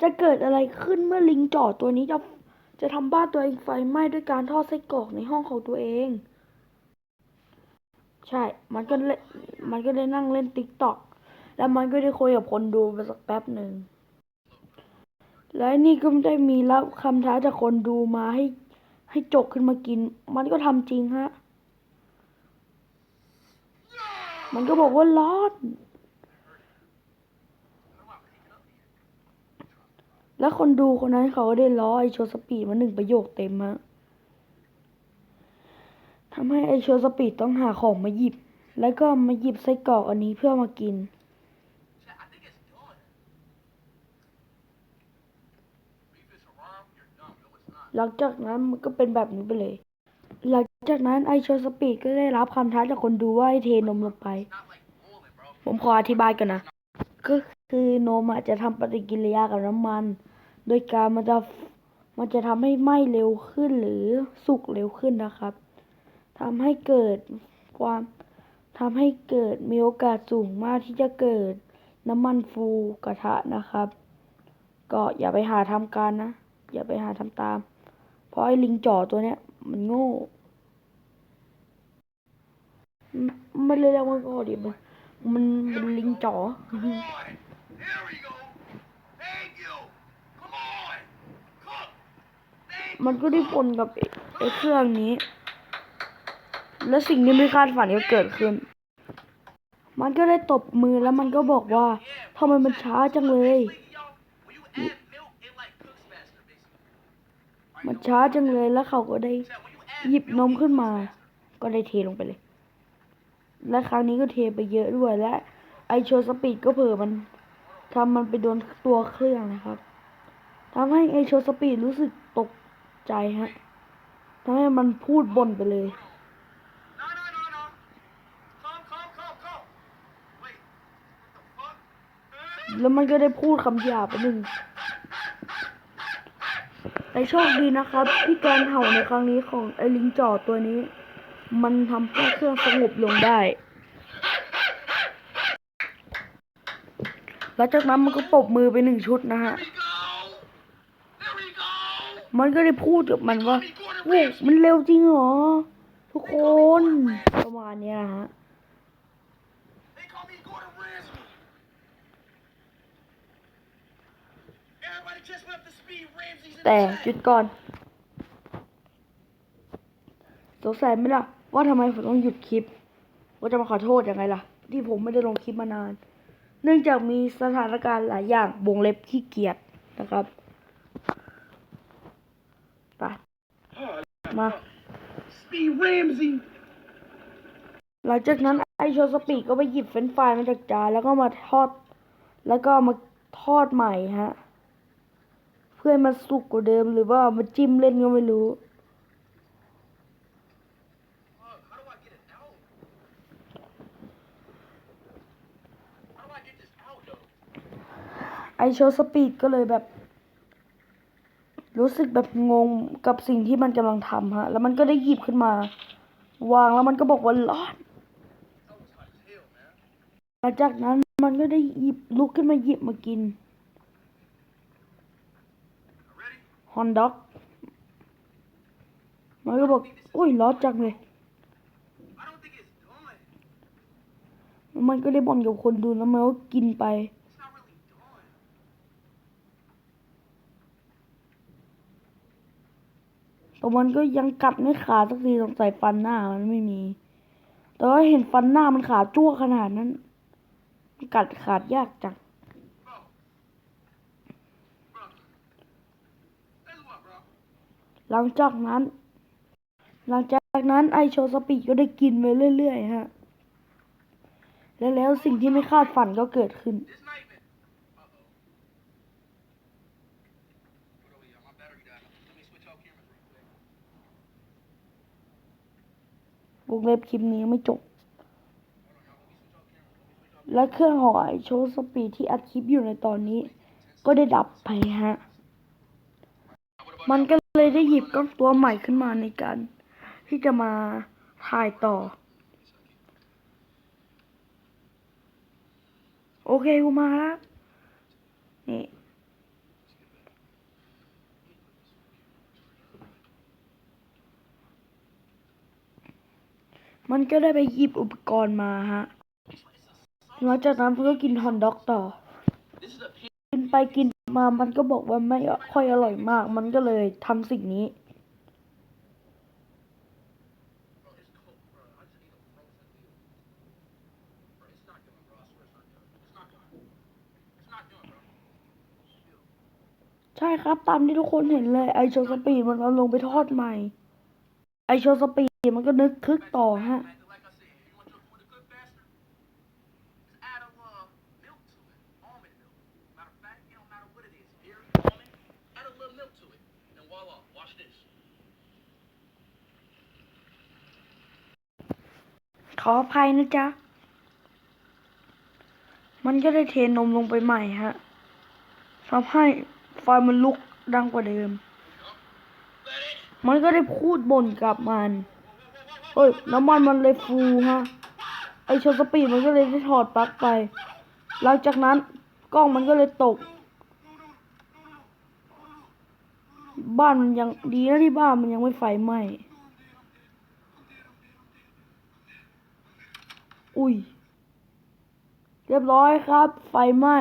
จะเกิดอะไรขึ้นเมื่อลิงจ่อตัวนี้จะจะทำบ้านตัวเองไฟไหม้ด้วยการทอดไส้กรอกในห้องของตัวเอง ใช่ มันก็เล่นมันก็ได้นั่งเล่นติ๊กต็อกแล้วมันก็ได้คุยกับคนดูไปสักแป๊บหนึ่ง และนี่ก็ได้มีรับคำท้าจากคนดูมาให้ให้จกขึ้นมากิน มันก็ทำจริงฮะ มันก็บอกว่าร้อน แล้วคนดูคนนั้นเขาก็ได้ล้อไอโชสปีดมาหนึ่งประโยคเต็มฮะทำให้ไอโชสปีดต้องหาของมาหยิบ แล้วก็มาหยิบไส้กรอกอันนี้เพื่อมากิน หลังจากนั้นมันก็เป็นแบบนี้ไปเลย หลังจากนั้นไอโชสปีดก็ได้รับคำท้าจากคนดูว่าให้เทนมลงไป ผมขออธิบายก่อนนะ ก็คือนมอาจจะทำปฏิกิริยากับน้ำมัน โดยการมันจะมันจะทำให้ไหม้เร็วขึ้นหรือสุกเร็วขึ้นนะครับทำให้เกิดความทำให้เกิดมีโอกาสสูงมากที่จะเกิดน้ำมันฟูกระทะนะครับ ก็อย่าไปหาทำการนะ อย่าไปหาทำตาม เพราะไอ้ลิงจ่อตัวเนี้ย มันโง่มมันเลยเรียกว่าโง่ดิมันมันเป็นลิงจ๋อ มันก็ได้ปนกับไอ้ไอเครื่องนี้ และสิ่งที่ไม่คาดฝันก็เกิดขึ้น มันก็ได้ตบมือแล้วมันก็บอกว่าทำไมมันช้าจังเลย มันช้าจังเลยแล้วเขาก็ได้หยิบนมขึ้นมา ก็ได้เทลงไปเลย และครั้งนี้ก็เทไปเยอะด้วยและไอโชว์สปีดก็เผลอมันทำมันไปโดนตัวเครื่องนะครับทำให้ไอโชว์สปีดรู้สึกตก ใจฮะทำให้มันพูดบ่นไปเลย No, no, no, no. Come, come, come, come. Wait. What the fuck? แล้วมันก็ได้พูดคำหยาบไปหนึ่ง แต่โชคดีนะครับ ที่การเห่าในครั้งนี้ของไอ้ลิงจ่อตัวนี้ มันทำให้เครื่องสงบลงได้แล้วจากนั้นมันก็ปรบมือไปหนึ่งชุดนะฮะ มันก็ได้พูดกับมันว่าโอ้มันเร็วจริงเหรอ ทุกคนประมาณเนี้ยนะฮะ They call me Gordon Ramsay. Everybody just left the speed. Ramsay's in แต่ the หยุ chat. ดก่อน สงสัยไหมล่ะ ว่าทำไมผมต้องหยุดคลิป ว่าจะมาขอโทษยังไงล่ะ ที่ผมไม่ได้ลงคลิปมานาน เนื่องจากมีสถานการณ์หลายอย่างวงเล็บขี้เกียจนะครับไป มา Speed Ramsey. หลังจากนั้นไอโชว์สปีดก็ไปหยิบเฟรนช์ฟรายมาจากจานแล้วก็มาทอด แล้วก็มาทอดใหม่ฮะ เพื่อให้มันสุกกว่าเดิมหรือว่ามาจิ้มเล่นก็ไม่รู้ Fuck, how do I get it out? How do I get this out, though? ไอโชว์สปีดก็เลยแบบ รู้สึกแบบงงกับสิ่งที่มันกำลังทำฮะ แล้วมันก็ได้หยิบขึ้นมา วางแล้วมันก็บอกว่าร้อน หลังจากนั้นมันก็ได้หยิบลุกขึ้นมาหยิบมากินฮอนด็อก มันก็บอก อุ้ยร้อนจังเลย มันก็ได้บ่นกับคนดูแล้วมันก็กินไป แต่มันก็ยังกัดไม่ขาดสักทีสงสัยฟันหน้ามันไม่มี แต่ว่าเห็นฟันหน้ามันขาดจ้วขนาดนั้นกัดขาดยากจังหลังจากนั้น หลังจากนั้นไอโชสปีดก็ได้กินไปเรื่อยๆฮะ แล้วแล้วสิ่งที่ไม่คาดฝันก็เกิดขึ้น วงเล็บคลิปนี้ไม่จบ และเครื่องของไอโชว์สปีดที่อัดคลิปอยู่ในตอนนี้ ก็ได้ดับไปฮะ มันก็เลยได้หยิบกล้องตัวใหม่ขึ้นมาในการ ที่จะมาถ่ายต่อ โอเคกูมาแล้วนี่ มันก็ได้ไปหยิบอุปกรณ์มาฮะหลังจากนั้นมันก็กินฮอนด็อกต่อ กินไปกินมา มันก็บอกว่าไม่ค่อยอร่อยมาก มันก็เลยทำสิ่งนี้ ใช่ครับ ตามที่ทุกคนเห็นเลย ไอโชสปีดมันเอาลงไปทอดใหม่ ไอโชสปีด เดี๋มันก็นึกคึกต่อฮะขออภัยนะจ๊ะ มันก็ได้เทนมลงไปใหม่ฮะทำให้ไฟมันลุกดังกว่าเดิม มันก็ได้พูดบ่นกับมัน เฮ้ยน้ำมันมันเลยฟูฮะไอชว์สปีดมันก็เลยได้ถอดปลั๊กไป หลังจากนั้นกล้องมันก็เลยตก บ้านมันยังดีนะที่บ้านมันยังไม่ไฟไหม้อุ้ย เรียบร้อยครับ ไฟไหม้